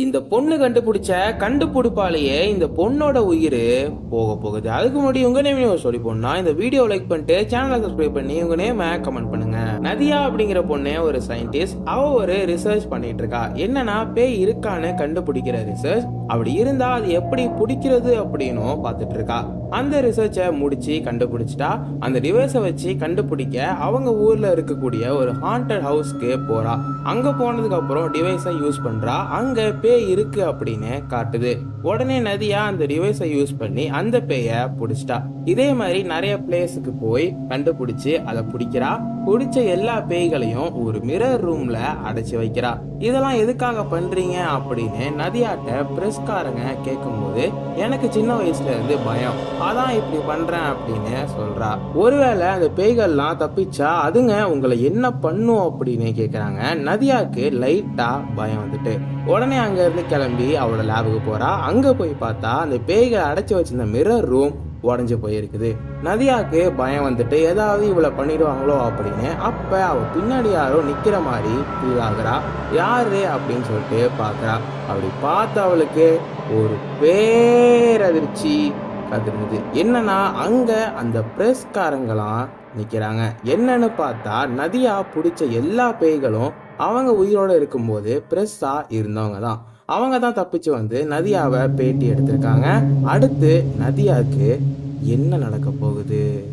இந்த பொண்ணு கண்டுபிடிச்ச கண்டுபிடிப்பாலேயே இந்த பொண்ணோட உயிர் போக போகுது. அதுக்கு முன்னாடி உங்க நேம் சொல்லி போனா இந்த வீடியோ லைக் பண்ணிட்டு சேனலை சப்ஸ்கிரைப் பண்ணி உங்க நேம கமெண்ட் பண்ணுங்க. நதியா அப்படிங்கிற பொண்ணு ஒரு சயின்டிஸ்ட் அவ ஒரு ரிசர்ச் பண்ணிட்டு இருக்கா. என்னன்னா பேய் இருக்கான்னு கண்டுபிடிக்கிற ரிசர்ச் அப்படி இருந்தா அது எப்படி பிடிக்கிறது அப்படின்னும் பார்த்துட்டு இருக்கா. அந்த ரிசர்ச்சை முடிச்சு கண்டுபிடிச்சிட்டா. அந்த டிவைஸை வச்சு கண்டுபிடிக்க அவங்க ஊர்ல இருக்கக்கூடிய ஒரு ஹாண்டட் ஹவுஸ்க்கு போறா. அங்க போனதுக்கு அப்புறம் டிவைஸை யூஸ் பண்றா. அங்க பேய் இருக்கு அப்படின்னு காட்டுது. உடனே நதியா அந்த டிவைஸை யூஸ் பண்ணி அந்த பேயை பிடிச்சிட்டா. இதே மாதிரி நிறைய பிளேஸுக்கு போய் கண்டுபிடிச்சு அதை பிடிக்கிறா. பிடிச்ச எல்லா பேய்களையும் ஒரு மிரர் ரூம்ல அடைச்சி வைக்கிறா. இதெல்லாம் எதுக்காக பண்றீங்க அப்படின்னு நதியாட்ட பிரஸ்காரங்க கேட்கும்போது எனக்கு சின்ன வயசுல இருந்து பயம். அதான் இப்படி பண்றேன் அப்படின்னு சொல்றா. ஒருவேளை அந்த பேய்கள்லாம் தப்பிச்சா அதுங்க உங்களை என்ன பண்ணும் அப்படின்னு கேக்குறாங்க. நதியாக்கு லைட்டா பயம் வந்துட்டு. உடனே அங்க அங்கேருந்து கிளம்பி அவளோட லேபுக்கு போகிறா அங்கே போய் பார்த்தா அந்த பேய்களை அடைச்சி வச்சிருந்த மிரர் ரூம் உடஞ்சி போயிருக்குது. நதியாவுக்கு பயம் வந்துட்டு ஏதாவது இவளை பண்ணிடுவாங்களோ அப்படின்னு அப்போ அவள் பின்னாடி யாரோ நிற்கிற மாதிரி ஃபீல் ஆகுறா. யாரு அப்படின்னு சொல்லிட்டு பார்க்குறா அப்படி பார்த்து அவளுக்கு ஒரு பேரதிர்ச்சி கதிர்ந்தது என்னன்னா அங்கே அந்த பிரஸ்காரங்களாம் நிற்கிறாங்க என்னன்னு பார்த்தா நதியா பிடிச்ச எல்லா பேய்களும் அவங்க உயிரோட இருக்கும்போது பிரஸ்ஸா இருந்தவங்க தான். அவங்க தான் தப்பிச்சு வந்து நதியாவை பேட்டி எடுத்திருக்காங்க. அடுத்து நதியாவுக்கு என்ன நடக்க போகுது?